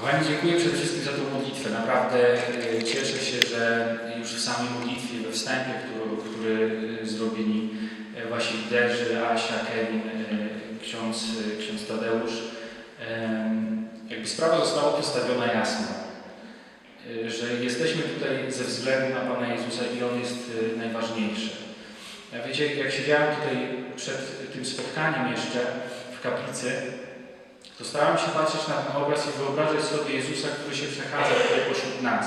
Kochani, dziękuję przede wszystkim za tą modlitwę. Naprawdę e, cieszę się, że już w samej modlitwie, we wstępie, który, który zrobili e, wasi liderzy, Asia, Kevin, e, ksiądz, ksiądz Tadeusz, jakby sprawa została postawiona jasno, że jesteśmy tutaj ze względu na Pana Jezusa i On jest najważniejszy. Ja wiecie, jak siedziałem tutaj przed tym spotkaniem jeszcze w kaplicy, to starałem się patrzeć na ten obraz i wyobrażać sobie Jezusa, który się przechadza tutaj pośród nas.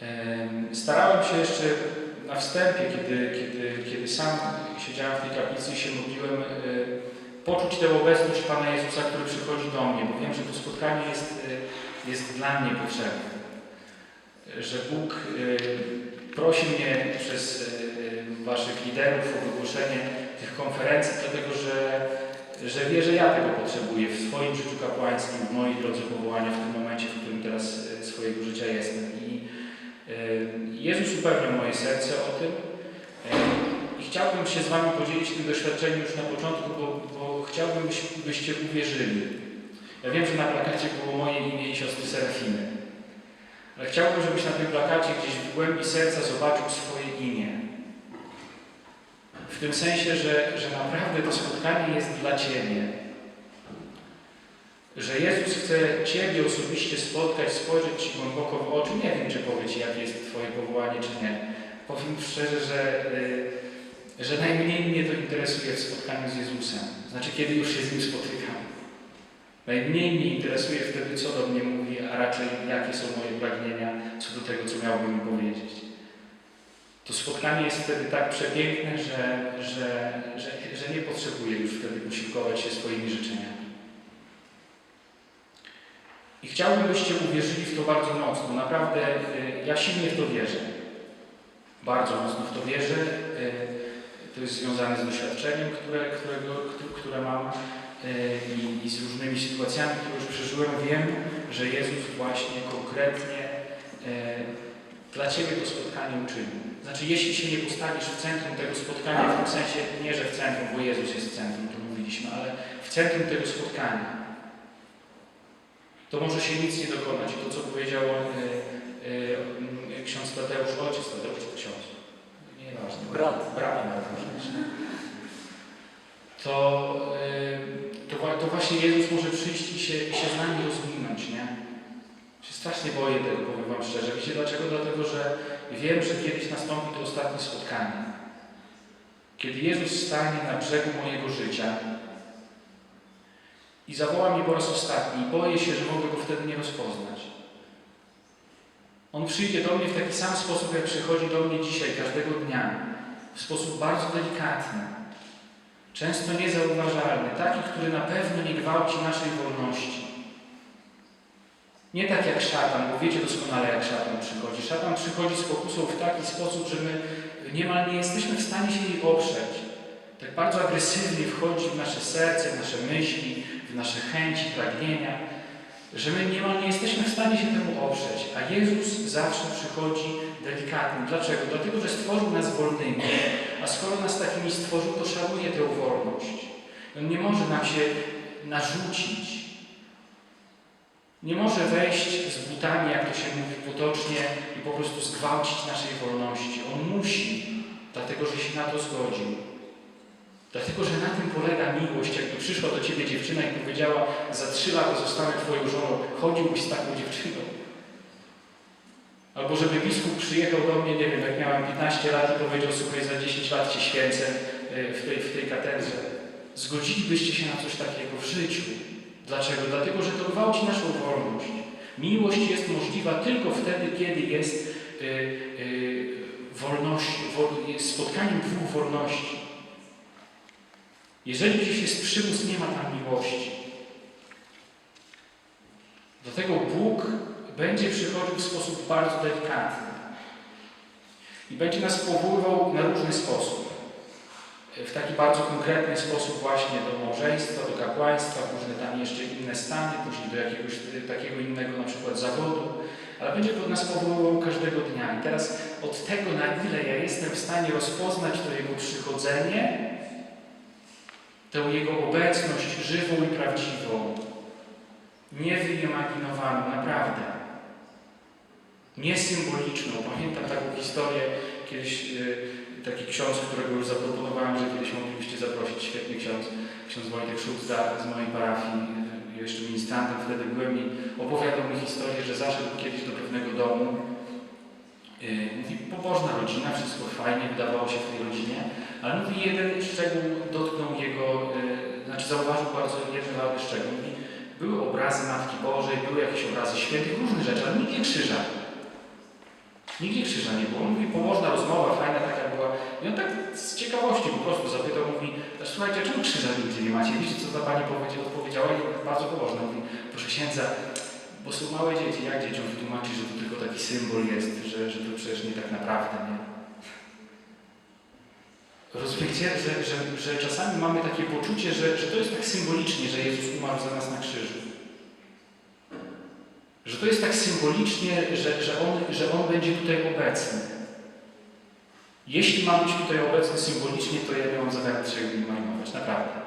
Em, Starałem się jeszcze na wstępie, kiedy, kiedy, kiedy sam siedziałem w tej kaplicy i się modliłem, e, poczuć tę obecność Pana Jezusa, który przychodzi do mnie, bo wiem, że to spotkanie jest, e, jest dla mnie potrzebne. Że Bóg e, prosi mnie przez Waszych liderów o wygłoszenie tych konferencji, dlatego że że wie, że ja tego potrzebuję w swoim życiu kapłańskim, w mojej drodze powołania, w tym momencie, w którym teraz e, swojego życia jestem. I e, Jezus upewniał moje serce o tym e, i chciałbym się z Wami podzielić tym doświadczeniem już na początku, bo, bo chciałbym, byś- byście uwierzyli. Ja wiem, że na plakacie było moje imię i siostry Serafiny, ale chciałbym, żebyś na tym plakacie gdzieś w głębi serca zobaczył swoje imię. W tym sensie, że, że naprawdę to spotkanie jest dla Ciebie. Że Jezus chce Ciebie osobiście spotkać, spojrzeć Ci głęboko w oczy. Nie wiem, czy powie Ci, jakie jest Twoje powołanie, czy nie. Powiem szczerze, że, y, że najmniej mnie to interesuje w spotkaniu z Jezusem. Znaczy, kiedy już się z Nim spotykam. Najmniej mnie interesuje wtedy, co do mnie mówi, a raczej jakie są moje pragnienia co do tego, co miałbym mi powiedzieć. To spotkanie jest wtedy tak przepiękne, że, że, że, że nie potrzebuję już wtedy posiłkować się swoimi życzeniami. I chciałbym, byście uwierzyli w to bardzo mocno. Naprawdę y, ja silnie w to wierzę. Bardzo mocno w to wierzę. Y, To jest związane z doświadczeniem, które, którego, któ- które mam y, i, i z różnymi sytuacjami, które już przeżyłem. Wiem, że Jezus właśnie konkretnie dla Ciebie to spotkanie uczynił. Znaczy, jeśli się nie postawisz w centrum tego spotkania, w tym sensie nie, że w centrum, bo Jezus jest w centrum, to mówiliśmy, ale w centrum tego spotkania, to może się nic nie dokonać. I to, co powiedział e, e, ksiądz Tadeusz, ojciec Tadeusz, ksiądz? Nieważne. Brat. Brat. To, e, to, to właśnie Jezus może przyjść i się, i się z nami rozwinąć, nie? Się strasznie boję tego, powiem Wam szczerze. Wiecie dlaczego? Dlatego, że wiem, że kiedyś nastąpi to ostatnie spotkanie. Kiedy Jezus stanie na brzegu mojego życia i zawoła mnie po raz ostatni boję się, że mogę go wtedy nie rozpoznać. On przyjdzie do mnie w taki sam sposób, jak przychodzi do mnie dzisiaj, każdego dnia. W sposób bardzo delikatny, często niezauważalny, taki, który na pewno nie gwałci naszej wolności. Nie tak jak szatan, bo wiecie doskonale jak szatan przychodzi. Szatan przychodzi z pokusą w taki sposób, że my niemal nie jesteśmy w stanie się jej oprzeć. Tak bardzo agresywnie wchodzi w nasze serce, w nasze myśli, w nasze chęci, pragnienia, że my niemal nie jesteśmy w stanie się temu oprzeć. A Jezus zawsze przychodzi delikatnie. Dlaczego? Dlatego, że stworzył nas wolnymi, a skoro nas takimi stworzył, to szanuje tę wolność. On nie może nam się narzucić. Nie może wejść z butami, jak to się mówi potocznie, i po prostu zgwałcić naszej wolności. On musi, dlatego że się na to zgodził. Dlatego, że na tym polega miłość. Jakby przyszła do Ciebie dziewczyna i powiedziała, za trzy lata zostanę Twoją żoną, chodziłbyś z taką dziewczyną. Albo żeby biskup przyjechał do mnie, nie wiem, jak miałem 15 lat i powiedział, słuchaj, za 10 lat Cię święcę y, w tej, w tej katedrze. Zgodzilibyście się na coś takiego w życiu. Dlaczego? Dlatego, że to gwałci naszą wolność. Miłość jest możliwa tylko wtedy, kiedy jest y, y, wolność, wo, jest spotkaniem dwóch wolności. Jeżeli gdzieś jest przymus, nie ma tam miłości. Dlatego Bóg będzie przychodził w sposób bardzo delikatny i będzie nas powoływał na różny sposób. W taki bardzo konkretny sposób właśnie do małżeństwa, do kapłaństwa, różne tam jeszcze inne stany, później do jakiegoś y, takiego innego na przykład zawodu, ale będzie pod nas powoływał każdego dnia. I teraz od tego, na ile ja jestem w stanie rozpoznać to Jego przychodzenie, tę Jego obecność żywą i prawdziwą, nie wyimaginowaną, naprawdę. Nie symboliczną. Pamiętam taką historię, kiedyś y, taki ksiądz, którego już zaproponowałem, że kiedyś moglibyście zaprosić, świetny ksiądz, ksiądz Wojtek Szulca z mojej parafii, y, jeszcze ministrantem wtedy byłem i opowiadał mi historię, że zaszedł kiedyś do pewnego domu. Y, mówi, pobożna rodzina, wszystko fajnie wydawało się w tej rodzinie, ale mówi, jeden szczegół dotknął jego, y, znaczy zauważył bardzo jeden szczegół. Mówi, były obrazy Matki Bożej, były jakieś obrazy świętych, różne rzeczy, ale nigdzie krzyża. Nigdzie krzyża nie było. Mówi, pobożna rozmowa, fajna. I on tak z ciekawości po prostu zapytał, mówi, słuchajcie, czemu krzyża nigdzie nie macie? Wiecie, co ta pani powiedziała? odpowiedziała? I bardzo pobożna. Mówi, proszę księdza, bo są małe dzieci, jak dzieciom wytłumaczyć, że to tylko taki symbol jest, że, że to przecież nie tak naprawdę, nie? Rozumiecie, że, że, że czasami mamy takie poczucie, że, że to jest tak symbolicznie, że Jezus umarł za nas na krzyżu. Że to jest tak symbolicznie, że, że, on, że On będzie tutaj obecny. Jeśli ma być tutaj obecny symbolicznie, to ja nie mam zamiaru się nim marnować, naprawdę.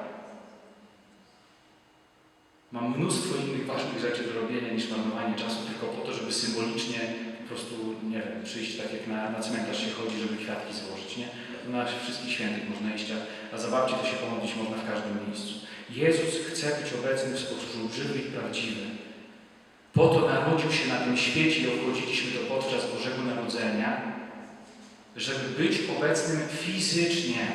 Mam mnóstwo innych ważnych rzeczy do robienia niż marnowanie czasu tylko po to, żeby symbolicznie po prostu, nie wiem, przyjść tak jak na, na cmentarz się chodzi, żeby kwiatki złożyć, nie? Na wszystkich świętych można iść, a, za to się pomodlić można w każdym miejscu. Jezus chce być obecny w sposób żywy i prawdziwy. Po to narodził się na tym świecie i obchodziliśmy to podczas Bożego Narodzenia, żeby być obecnym fizycznie.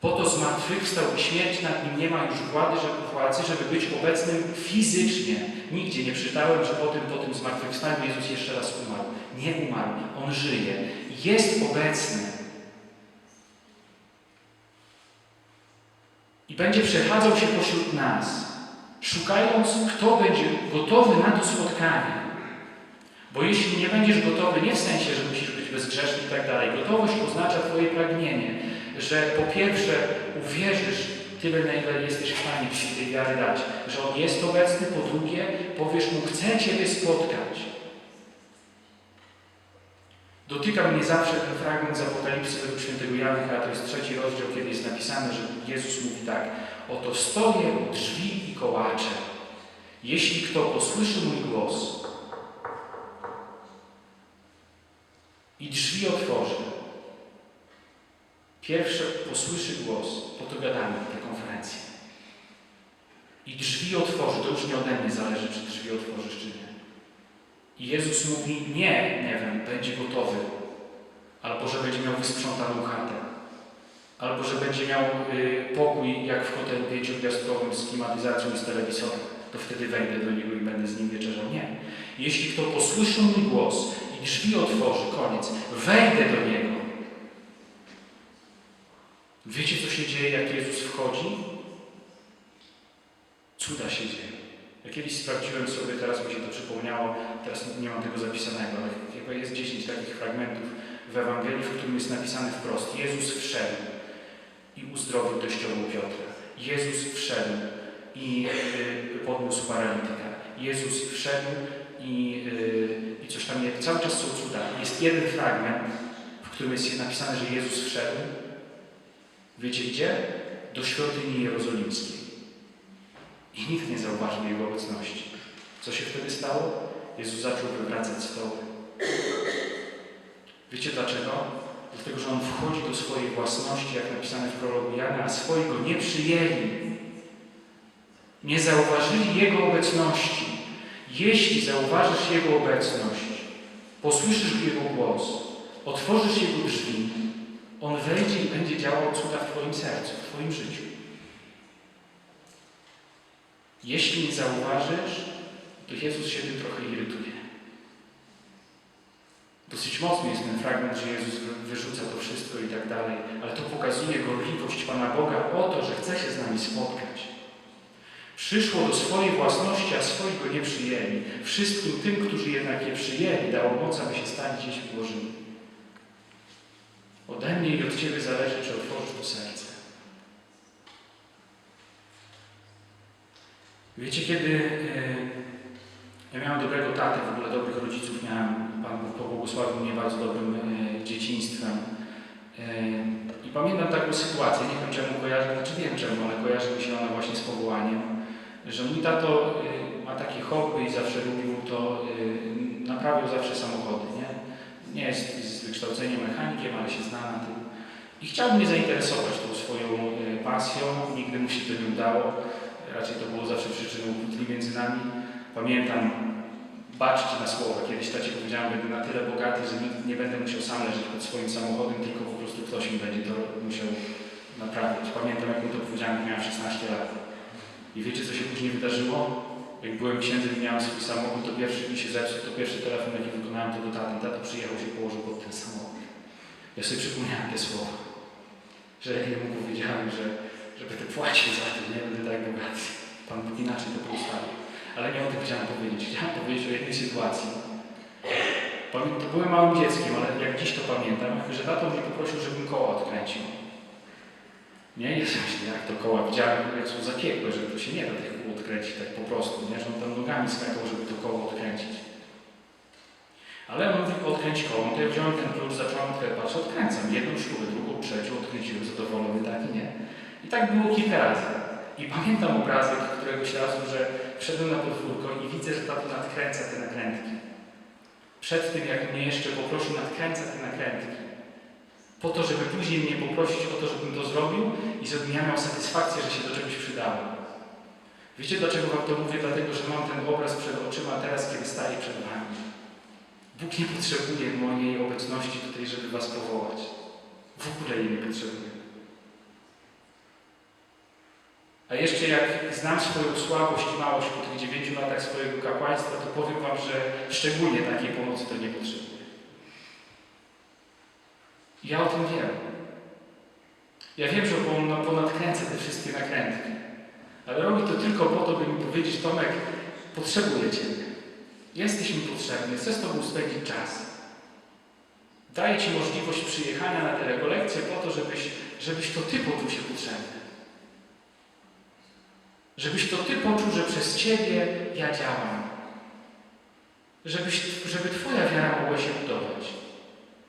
Po to zmartwychwstał i śmierć nad nim nie ma już władzy, żeby, władzy, żeby być obecnym fizycznie. Nigdzie nie czytałem, że po tym, po tym zmartwychwstaniu Jezus jeszcze raz umarł. Nie umarł, On żyje. Jest obecny. I będzie przechadzał się pośród nas, szukając, kto będzie gotowy na to spotkanie. Bo jeśli nie będziesz gotowy, nie w sensie, że musisz być bezgrzeszny i tak dalej, gotowość oznacza Twoje pragnienie, że po pierwsze uwierzysz tyle, na ile jesteś w stanie Ci tej wiary dać, że On jest obecny, po drugie powiesz Mu, chcę Ciebie spotkać. Dotyka mnie zawsze ten fragment z Apokalipsy według świętego Jana, to jest trzeci rozdział, kiedy jest napisane, że Jezus mówi tak, oto stoję u drzwi i kołaczę. Jeśli kto posłyszy mój głos i drzwi otworzy, pierwsze posłyszy głos, po to gadamy te konferencje. I drzwi otworzy, to już nie ode mnie zależy, czy drzwi otworzysz, czy nie. I Jezus mówi, nie, nie wiem, będzie gotowy, albo że będzie miał wysprzątaną chatę, albo że będzie miał y, pokój jak w hotelu pięciogwiazdkowym z klimatyzacją i z telewizorem. To wtedy wejdę do niego i będę z nim wieczerzał. Nie. Jeśli kto posłyszy mój głos drzwi otworzy, koniec, wejdę do niego. Wiecie, co się dzieje, jak Jezus wchodzi? Cuda się dzieją. Ja kiedyś sprawdziłem sobie, teraz mi się to przypomniało, teraz nie mam tego zapisanego, ale jest 10 takich fragmentów w Ewangelii, w którym jest napisane wprost. Jezus wszedł i uzdrowił teściową Piotra. Jezus wszedł i y, podniósł paralityka. Jezus wszedł i, y, i coś tam jest. Cały czas są cuda. Jest jeden fragment, w którym jest napisane, że Jezus wszedł. Wiecie gdzie? Do świątyni jerozolimskiej. I nikt nie zauważył Jego obecności. Co się wtedy stało? Jezus zaczął wywracać stoły. Wiecie dlaczego? Dlatego, że On wchodzi do swojej własności, jak napisane w prologu Jana, a swojego nie przyjęli. Nie zauważyli Jego obecności. Jeśli zauważysz Jego obecność, posłyszysz Jego głos, otworzysz Jego drzwi, On wejdzie i będzie działał cuda w Twoim sercu, w Twoim życiu. Jeśli nie zauważysz, to Jezus się tym trochę irytuje. Dosyć mocny jest ten fragment, że Jezus wyrzuca to wszystko i tak dalej, ale to pokazuje gorliwość Pana Boga o to, że chce się z nami spotkać. Przyszło do swojej własności, a swoich go nie przyjęli. Wszystkim tym, którzy jednak je przyjęli, dał moc, aby się stali dziećmi Bożymi. Ode mnie i od Ciebie zależy, czy otworzysz to serce. Wiecie, kiedy e, ja miałem dobrego tatę, w ogóle dobrych rodziców miałem, Pan Bóg pobłogosławił mnie bardzo dobrym e, dzieciństwem. E, I pamiętam taką sytuację, nie wiem czemu kojarzę, znaczy wiem czemu, ale kojarzy mi się ona właśnie z powołaniem. Że mój tato y, ma takie hobby i zawsze lubił to, y, naprawiał zawsze samochody, nie? Nie jest z wykształcenia mechanikiem, ale się zna na tym. I chciał mnie zainteresować tą swoją y, pasją, nigdy mu się to nie udało. Raczej to było zawsze przyczyną kłótni między nami. Pamiętam, baczcie na słowa, kiedyś tacie powiedziałem, będę na tyle bogaty, że nie będę musiał sam leżeć pod swoim samochodem, tylko po prostu ktoś mi będzie to musiał naprawiać. Pamiętam, jak mu to powiedziałem, miałem 16 lat. I wiecie, co się później wydarzyło? Jak byłem księdzem i miałem swój samochód, to pierwszy mi się zepsuł, to pierwszy telefon, jaki wykonałem, to do taty. Tato przyjechał się położył pod ten samochód. Ja sobie przypomniałem te słowa, że ja mu powiedziałem, że, że będę płacił za to, nie będę tak bogaty. Pan Bóg inaczej to postawił. Ale nie o tym chciałem powiedzieć. Chciałem powiedzieć o jednej sytuacji. To byłem małym dzieckiem, ale jak dziś to pamiętam, że tato mnie poprosił, żebym koła odkręcił. Nie, nie myślę, jak to koła. Widziałem, jak są zakiekłe, że to się nie da tych kół odkręcić tak po prostu, nie? Że on tam nogami skakał, żeby to koło odkręcić. Ale on mówi, odkręć koło. To ja wziąłem ten klucz, zacząłem. Patrzę, odkręcam. Jedną śrubę, drugą, trzecią, odkręciłem zadowolony taki, nie? I tak było kilka razy. I pamiętam obrazek któregoś razu, że wszedłem na podwórko i widzę, że tato nadkręca te nakrętki. Przed tym, jak mnie jeszcze poprosił, nadkręca te nakrętki. Po to, żeby później mnie poprosić o to, żebym to zrobił i żebym ja miał satysfakcję, że się do czegoś przydało. Wiecie, dlaczego wam to mówię? Dlatego, że mam ten obraz przed oczyma teraz, kiedy staję przed wami. Bóg nie potrzebuje mojej obecności tutaj, żeby was powołać. W ogóle jej nie potrzebuje. A jeszcze jak znam swoją słabość i małość po tych dziewięciu latach swojego kapłaństwa, to powiem Wam, że szczególnie takiej pomocy to nie potrzebuję. Ja o tym wiem. Ja wiem, że on ponadkręca te wszystkie nakrętki. Ale robi to tylko po to, by mi powiedzieć, Tomek, potrzebuję Ciebie. Jesteś mi potrzebny, chcę z Tobą spędzić czas. Daję Ci możliwość przyjechania na te rekolekcje po to, żebyś, żebyś to Ty poczuł się potrzebny. Żebyś to Ty poczuł, że przez Ciebie ja działam. Żebyś, żeby Twoja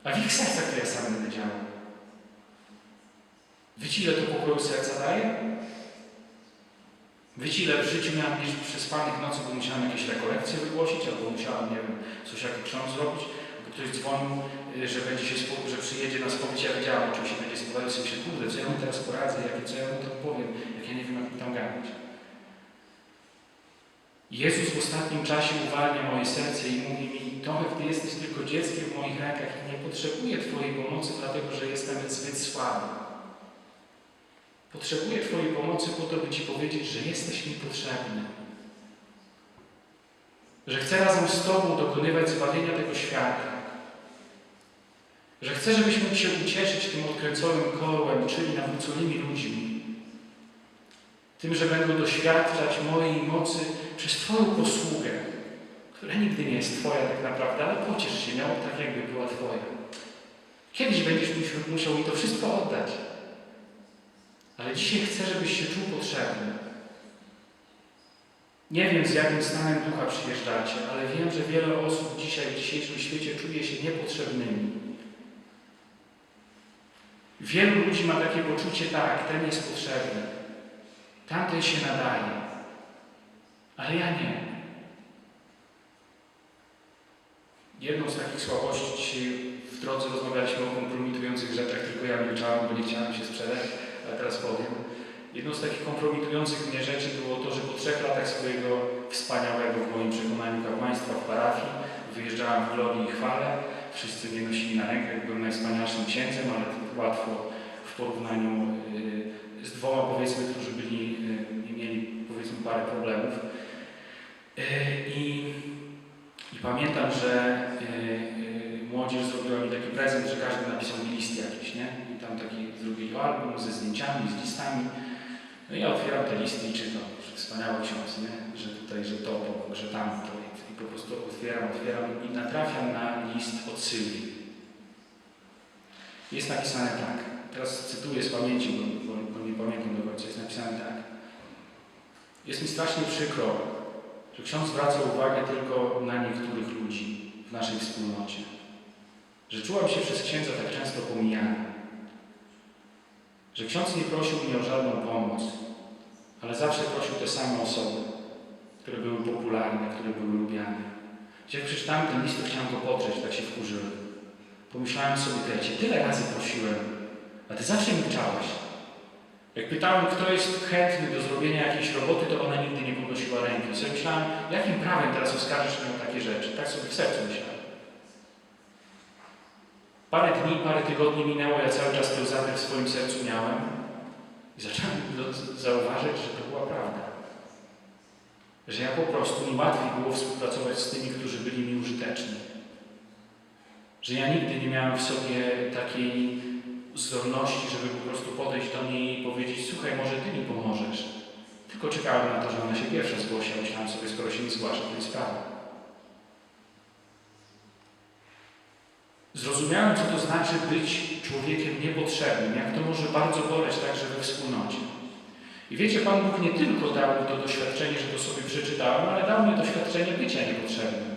A w ich sercach to ja sam będę działał. Wiecie, ile to pokoju serca daje? Wiecie, ile w życiu miałem niż przespanych nocy, bo musiałem jakieś rekolekcje wygłosić, albo musiałem, nie wiem, coś jak ksiądz zrobić, bo ktoś dzwonił, y, że będzie się, spo- że przyjedzie na spowiedź, ja wiedziałem, czym się będzie spowiadał, sobie się, kurde, co ja mu teraz poradzę, jakie, co ja mu tam powiem, jak ja nie wiem, jak mi tam gadać. Jezus w ostatnim czasie uwalnia moje serce i mówi mi, Tomek, Ty jesteś tylko dzieckiem w moich rękach i nie potrzebuję Twojej pomocy, dlatego że jestem zbyt słaby. Potrzebuję Twojej pomocy po to, by Ci powiedzieć, że jesteś mi potrzebny. Że chcę razem z Tobą dokonywać zbawienia tego świata. Że chcę, żebyśmy się ucieszyć tym odkręconym kołem, czyli nawróconymi ludźmi. Tym, że będą doświadczać mojej mocy przez Twoją posługę, która nigdy nie jest Twoja tak naprawdę, ale pociesz się nią tak, jakby była Twoja. Kiedyś będziesz musiał, mi to wszystko oddać. Ale dzisiaj chcę, żebyś się czuł potrzebny. Nie wiem, z jakim stanem ducha przyjeżdżacie, ale wiem, że wiele osób dzisiaj w dzisiejszym świecie czuje się niepotrzebnymi. Wielu ludzi ma takie poczucie, tak, ten jest potrzebny, tamten się nadaje, ale ja nie. Jedną z takich słabości dzisiaj w drodze rozmawialiśmy o kompromitujących rzeczach, tylko ja milczałem, bo nie chciałem się sprzedać, ale teraz powiem. Jedną z takich kompromitujących mnie rzeczy było to, że po trzech latach swojego wspaniałego w moim przekonaniu kapłaństwa w parafii wyjeżdżałem w glorii i chwale. Wszyscy mnie nosili na rękach, byłem najwspanialszym księdzem, ale to łatwo w porównaniu y, z dwoma powiedzmy, którzy byli, y, mieli powiedzmy parę problemów. I, i pamiętam, że y, y, młodzież zrobiła mi taki prezent, że każdy napisał mi list jakiś, nie? I tam taki zrobili album ze zdjęciami, z listami. No i ja otwieram te listy i czytam, że wspaniały ksiądz, nie? Że tutaj, że to, to że tam. I po prostu otwieram, otwieram i natrafiam na list od Sylwii. Jest napisane tak. Teraz cytuję z pamięci, bo, bo, bo nie pamiętam do końca. Jest napisane tak. Jest mi strasznie przykro, że ksiądz zwraca uwagę tylko na niektórych ludzi w naszej wspólnocie. Że czułam się przez księdza tak często pomijana. Że ksiądz nie prosił mnie o żadną pomoc. ale zawsze prosił te same osoby, które były popularne, które były lubiane. Gdzie przeczytałem ten list, chciałem go podrzeć, tak się wkurzyłem. Pomyślałem sobie, ja tyle razy prosiłem, a Ty zawsze milczałaś. Jak pytałem, kto jest chętny do zrobienia jakiejś roboty, to ona nigdy nie podnosiła ręki. Sobie myślałem, jakim prawem teraz oskarżysz mnie o takie rzeczy? Tak sobie w sercu myślałem. Parę dni, parę tygodni minęło, ja cały czas ten zamek w swoim sercu miałem i zacząłem zauważyć, że to była prawda. Że ja po prostu mi łatwiej było współpracować z tymi, którzy byli mi użyteczni. Że ja nigdy nie miałem w sobie takiej zdolności, żeby po prostu podejść do niej i powiedzieć, słuchaj, może Ty mi pomożesz. Tylko czekałem na to, że ona się pierwsza zgłosi, a myślałem sobie, skoro się nie zgłasza, to jest sprawa. Zrozumiałem, co to znaczy być człowiekiem niepotrzebnym, jak to może bardzo boleć także we wspólnocie. I wiecie, Pan Bóg nie tylko dał mi to doświadczenie, że to sobie przeczytałem, ale dał mi doświadczenie bycia niepotrzebnym.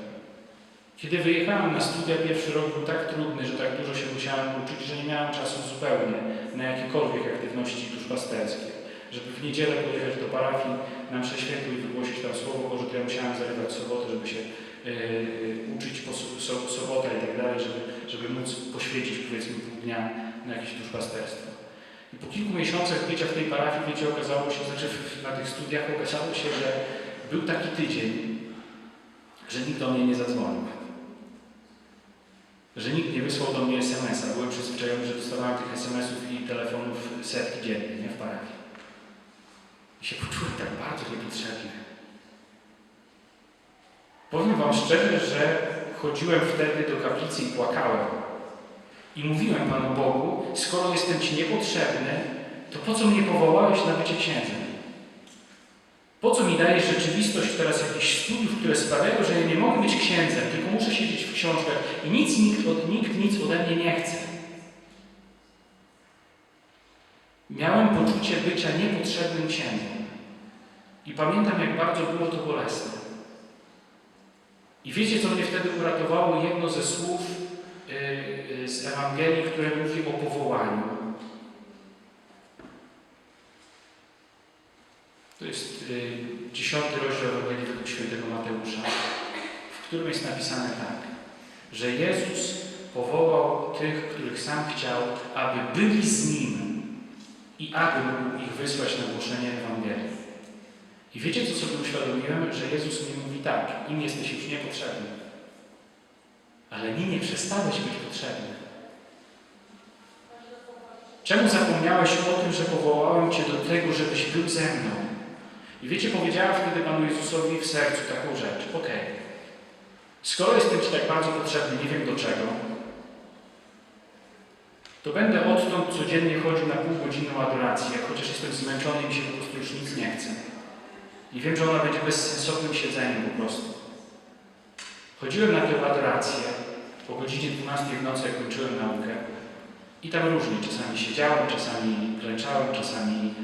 Kiedy wyjechałem na studia, pierwszy rok był tak trudny, że tak dużo się musiałem uczyć, że nie miałem czasu zupełnie na jakiekolwiek aktywności duszpasterskie. Żeby w niedzielę pojechać do parafii na mszę świętą i wygłosić tam Słowo Boże, to ja musiałem zarywać sobotę, żeby się yy, uczyć po so, so, sobotę i tak dalej, żeby, żeby móc poświęcić powiedzmy pół dnia na jakieś duszpasterstwo. I po kilku miesiącach bycia w tej parafii, wiecie, okazało się, znaczy na tych studiach okazało się, że był taki tydzień, że nikt do mnie nie zadzwonił. Że nikt nie wysłał do mnie SMS-a. Byłem przyzwyczajony, że dostawałem tych SMS-ów i telefonów setki dziennie, nie w parafii. I się poczułem tak bardzo niepotrzebny. Powiem Wam szczerze, że chodziłem wtedy do kaplicy i płakałem. I mówiłem Panu Bogu, skoro jestem Ci niepotrzebny, to po co mnie powołałeś na bycie księdzem? Po co mi dajesz rzeczywistość teraz jakichś studiów, które sprawiają, że ja nie mogę być księdzem, tylko muszę siedzieć w książkach i nic nikt, od, nikt nic ode mnie nie chce. Miałem poczucie bycia niepotrzebnym księdzem. I pamiętam, jak bardzo było to bolesne. I wiecie, co mnie wtedy uratowało? Jedno ze słów yy, yy, z Ewangelii, które mówi o powołaniu. To jest y, dziesiąty rozdział Ewangelii według świętego Mateusza, w którym jest napisane tak, że Jezus powołał tych, których sam chciał, aby byli z Nim i aby mógł ich wysłać na głoszenie Ewangelii. I wiecie, co sobie uświadomiłem? Że Jezus mi mówi tak, im jesteś już niepotrzebny, ale mi nie przestałeś być potrzebny. Czemu zapomniałeś o tym, że powołałem Cię do tego, żebyś był ze mną? I wiecie, powiedziałem wtedy Panu Jezusowi w sercu taką rzecz. Okej, skoro jestem Ci tak bardzo potrzebny, nie wiem do czego, to będę odtąd codziennie chodził na półgodzinną adorację, chociaż jestem zmęczony i mi się po prostu już nic nie chce. I wiem, że ona będzie bezsensownym siedzeniem po prostu. Chodziłem na tę adorację po godzinie 12 w nocy, jak kończyłem naukę. I tam różnie. Czasami siedziałem, czasami klęczałem, czasami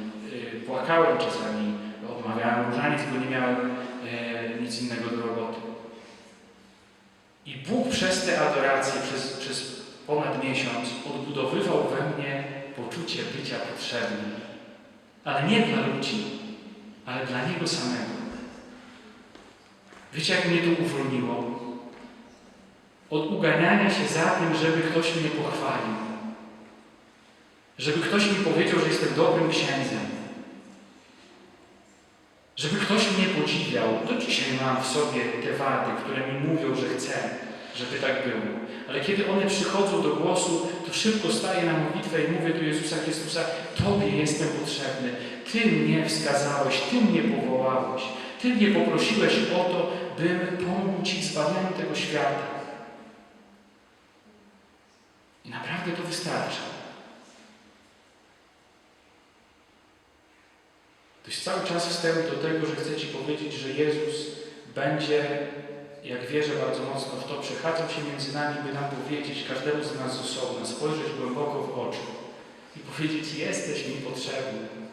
yy, płakałem, czasami odmawiałem różaniec, bo nie miałem yy, nic innego do roboty. I Bóg przez tę adorację, przez, przez ponad miesiąc odbudowywał we mnie poczucie bycia potrzebnym. Ale nie dla ludzi, ale dla Niego samego. Wiecie, jak mnie to uwolniło? Od uganiania się za tym, żeby ktoś mnie pochwalił. Żeby ktoś mi powiedział, że jestem dobrym księdzem. Żeby ktoś mnie podziwiał. Do dzisiaj mam w sobie te wady, które mi mówią, że chcę, żeby tak było. Ale kiedy one przychodzą do głosu, to szybko staję na modlitwę i mówię do Jezusa Chrystusa, Tobie jestem potrzebny. Ty mnie wskazałeś, Ty mnie powołałeś. Ty mnie poprosiłeś o to, bym pomógł Ci w tego świata. I naprawdę to wystarcza. To jest cały czas wstęp do tego, że chcę Ci powiedzieć, że Jezus będzie, jak wierzę bardzo mocno w to, przechadzał się między nami, by nam powiedzieć, każdemu z nas z osobna, spojrzeć głęboko w oczy i powiedzieć, jesteś mi potrzebny.